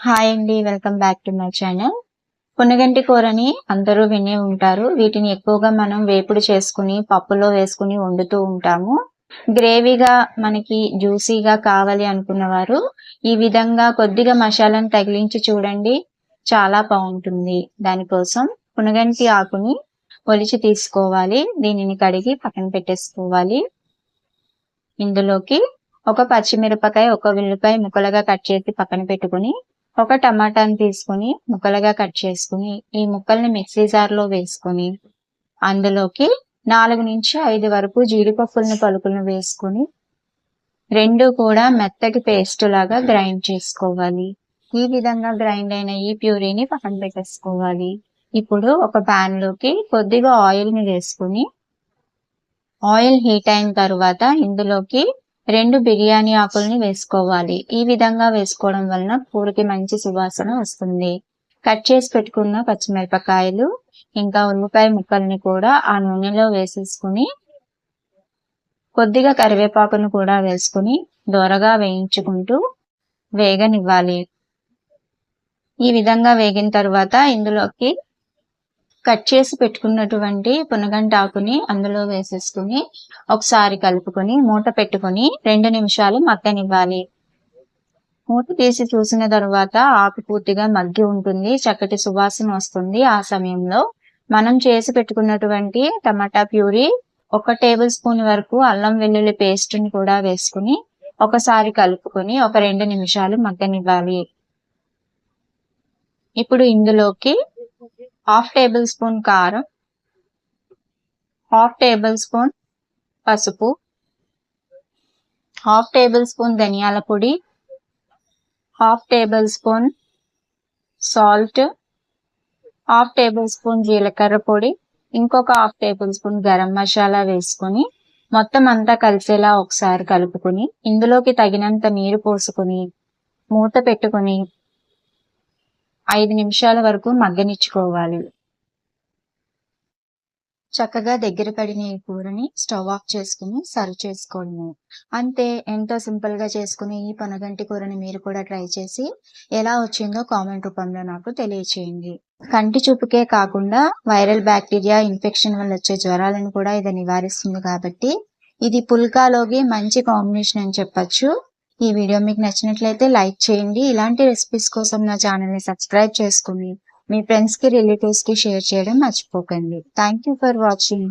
Hi అండి welcome back to my channel. Punaganti కూరని అందరూ వినే ఉంటారు. వీటిని ఎక్కువగా మనం వేపుడు చేసుకుని పప్పులో వేసుకుని వండుతూ ఉంటాము. గ్రేవీగా మనకి జ్యూసీగా కావాలి అనుకున్న వారు ఈ విధంగా కొద్దిగా మసాలాను తగిలించి చూడండి. చాలా బాగుంటుంది. దానికోసం పునగంటి ఆకుని ఒలిచి తీసుకోవాలి. దీనిని కడిగి పక్కన పెట్టేసుకోవాలి. ఇందులోకి ఒక పచ్చిమిరపకాయ ఒక ఉల్లిపాయ ముక్కలుగా కట్ చేసి పక్కన పెట్టుకుని ఒక టమాటాని తీసుకుని ముక్కలుగా కట్ చేసుకుని ఈ ముక్కల్ని మిక్సీ జార్లో వేసుకుని అందులోకి నాలుగు నుంచి ఐదు వరకు జీడిపప్పులను పలుకులను వేసుకుని రెండు కూడా మెత్తకి పేస్ట్ లాగా గ్రైండ్ చేసుకోవాలి. ఈ విధంగా గ్రైండ్ అయిన ఈ ప్యూరీని పక్కన పెట్టేసుకోవాలి. ఇప్పుడు ఒక ప్యాన్లోకి కొద్దిగా ఆయిల్ని వేసుకుని ఆయిల్ హీట్ అయిన తర్వాత ఇందులోకి రెండు బిర్యానీ ఆకుల్ని వేసుకోవాలి. ఈ విధంగా వేసుకోవడం వలన కూరకి మంచి సువాసన వస్తుంది. కట్ చేసి పెట్టుకున్న పచ్చిమిరపకాయలు ఇంకా ఉల్లిపాయ ముక్కల్ని కూడా ఆ నూనెలో వేసేసుకుని కొద్దిగా కరివేపాకును కూడా వేసుకుని దొరగా వేయించుకుంటూ వేగనివ్వాలి. ఈ విధంగా వేగిన తర్వాత ఇందులోకి కట్ చేసి పెట్టుకున్నటువంటి పునగంట ఆకుని అందులో వేసేసుకుని ఒకసారి కలుపుకొని మూట పెట్టుకుని రెండు నిమిషాలు మగ్గనివ్వాలి. మూత తీసి చూసిన తర్వాత ఆకు పూర్తిగా మగ్గి ఉంటుంది చక్కటి సువాసన వస్తుంది. ఆ సమయంలో మనం చేసి పెట్టుకున్నటువంటి టమాటా ప్యూరీ ఒక టేబుల్ స్పూన్ వరకు అల్లం వెల్లుల్లి పేస్ట్ని కూడా వేసుకుని ఒకసారి కలుపుకొని ఒక రెండు నిమిషాలు మగ్గనివ్వాలి. ఇప్పుడు ఇందులోకి హాఫ్ టేబుల్ స్పూన్ కారం హాఫ్ టేబుల్ స్పూన్ పసుపు హాఫ్ టేబుల్ స్పూన్ ధనియాల పొడి half tablespoon salt half tablespoon జీలకర్ర పొడి ఇంకొక half tablespoon garam masala వేసుకొని మొత్తం అంతా కలిసేలా ఒకసారి కలుపుకొని ఇందులోకి తగినంత నీరు పోసుకొని మూత పెట్టుకొని ఐదు నిమిషాల వరకు మగ్గనిచ్చుకోవాలి. చక్కగా దగ్గర పడిన ఈ కూరని స్టవ్ ఆఫ్ చేసుకుని సర్వ్ చేసుకోవడము అంతే ఎంతో సింపుల్గా చేసుకుని ఈ పొనగంటి కూరని మీరు కూడా ట్రై చేసి ఎలా వచ్చిందో కామెంట్ రూపంలో నాకు తెలియచేయండి. కంటి చూపుకే కాకుండా వైరల్ బ్యాక్టీరియా ఇన్ఫెక్షన్ వల్ల వచ్చే జ్వరాలను కూడా ఇది నివారిస్తుంది కాబట్టి ఇది పుల్కాలోకి మంచి కాంబినేషన్ అని చెప్పచ్చు. ఈ వీడియో మీకు నచ్చినట్లయితే లైక్ చేయండి. ఇలాంటి రెసిపీస్ కోసం నా ఛానల్ని సబ్స్క్రైబ్ చేసుకుని మీ ఫ్రెండ్స్కి రిలేటివ్స్కి షేర్ చేయడం మర్చిపోకండి. Thank you for watching